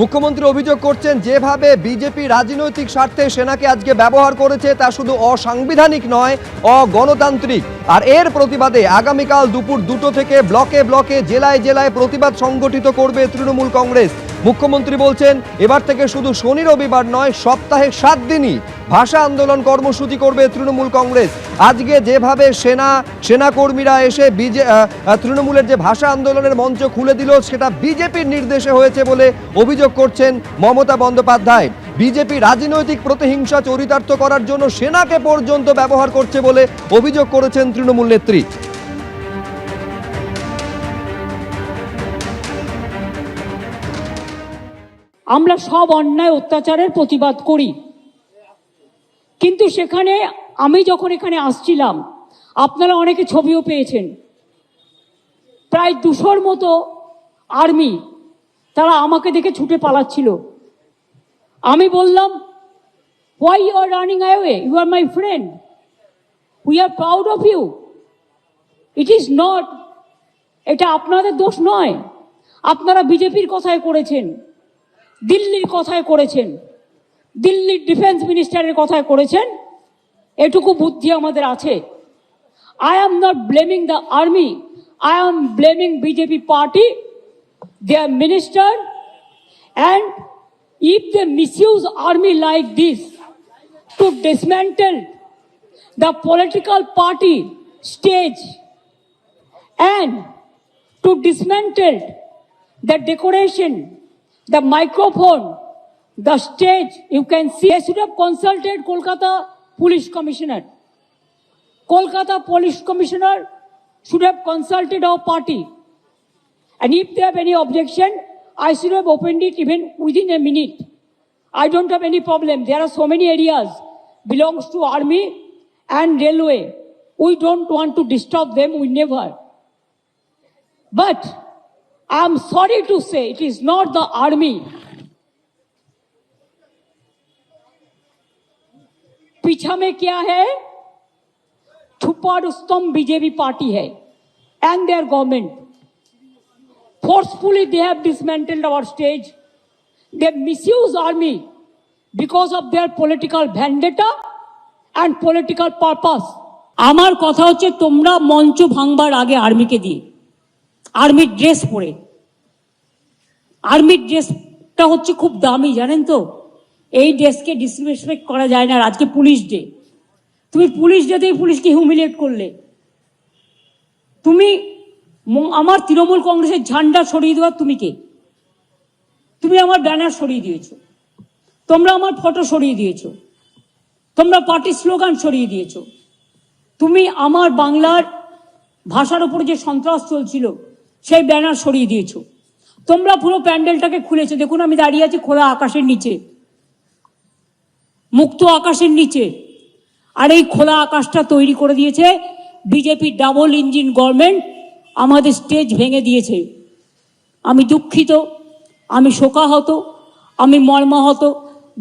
মুখ্যমন্ত্রী অভিযোগ করছেন, যেভাবে বিজেপি রাজনৈতিক স্বার্থে সেনাকে আজকে ব্যবহার করেছে তা শুধু অসাংবিধানিক নয়, অগণতান্ত্রিক। আর এর প্রতিবাদে আগামীকাল দুপুর দুটো থেকে ব্লকে ব্লকে, জেলায় জেলায় প্রতিবাদ সংগঠিত করবে তৃণমূল কংগ্রেস। মুখ্যমন্ত্রী বলছেন, এবার থেকে শুধু শনি রবিবার নয়, সপ্তাহে সাত দিনই ভাষা আন্দোলন কর্মসূচি করবে তৃণমূল কংগ্রেস। আজকে যেভাবে সেনা, সেনাকর্মীরা এসে বিজে তৃণমূলের যে ভাষা আন্দোলনের মঞ্চ খুলে দিল, সেটা বিজেপির নির্দেশে হয়েছে বলে অভিযোগ করছেন মমতা বন্দ্যোপাধ্যায়। বিজেপি রাজনৈতিক প্রতিহিংসা চরিতার্থ করার জন্য সেনাকে পর্যন্ত ব্যবহার করছে বলে অভিযোগ করেছেন তৃণমূল নেত্রী। আমরা সব অন্যায় অত্যাচারের প্রতিবাদ করি। কিন্তু সেখানে আমি যখন এখানে আসছিলাম, আপনারা অনেকে ছবিও পেয়েছেন। প্রায় দুশোর মতো আর্মি তারা আমাকে দেখে ছুটে পালাচ্ছিল। আমি বললাম why you are running away you are my friend we are proud of you it is not এটা আপনাদের দোষ নয়। আপনারা বিজেপির কথায় করেছেন, দিল্লির কথায় করেছেন। দিল্লির ডিফেন্স মিনিস্টারের কথায় করেছেন এটুকু বুদ্ধি আমাদের আছে। I am not blaming the army I am blaming BJP party their minister and if they misuse army like this to dismantle the political party stage and to dismantle the decoration the microphone, the stage, you can see, they should have consulted Kolkata Police Commissioner. Kolkata Police Commissioner should have consulted our party. And if they have any objection, I should have opened it even within a minute. I don't have any problem. There are so many areas belongs to army and railway. We don't want to disturb them. We never. But I'm sorry to say it is not the army. पीछा में क्या है छुपा Rustam BJP party है and their government. Forcefully they have dismantled our stage. They misuse army because of their political vendetta and political purpose. আমার কথা হচ্ছে তোমরা মঞ্চ ভাঙবার আগে আর্মিকে দিয়ে আর্মির ড্রেস পরে আর্মির ড্রেসটা হচ্ছে খুব দামি জানেন তো এই ডেস্কে ডিসরেসপেক্ট করা যায় না আজকে পুলিশ ডে তুমি পুলিশ ডেতেই পুলিশকে হিউমিলিয়েট করলে। তুমি আমার তৃণমূল কংগ্রেসের ঝান্ডা সরিয়ে দেওয়ার তুমি কে? তুমি আমার ব্যানার সরিয়ে দিয়েছ। তোমরা আমার ফটো সরিয়ে দিয়েছ। তোমরা পার্টি স্লোগান সরিয়ে দিয়েছ। তুমি আমার বাংলার ভাষার উপরে যে সন্ত্রাস চলছিল, সেই ব্যানার সরিয়ে দিয়েছ। তোমরা পুরো প্যান্ডেলটাকে খুলেছো। দেখুন আমি দাঁড়িয়ে আছি খোলা আকাশের নিচে। মুক্ত আকাশের নিচে। আর এই খোলা আকাশটা তৈরি করে দিয়েছে বিজেপি ডাবল ইঞ্জিন গভর্নমেন্ট। আমাদের স্টেজ ভেঙে দিয়েছে। আমি দুঃখিত, আমি শোকাহত, আমি মর্মাহত।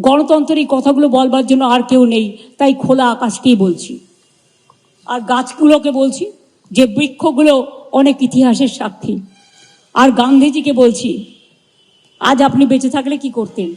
গণতন্ত্রের এই কথাগুলো বলবার জন্য আর কেউ নেই, তাই খোলা আকাশকেই বলছি। আর গাছগুলোকে বলছি, যে বৃক্ষগুলো অনেক ইতিহাসের সাক্ষী। আর গান্ধীজিকে বলছি, আজ আপনি বেঁচে থাকলে কি করতেন?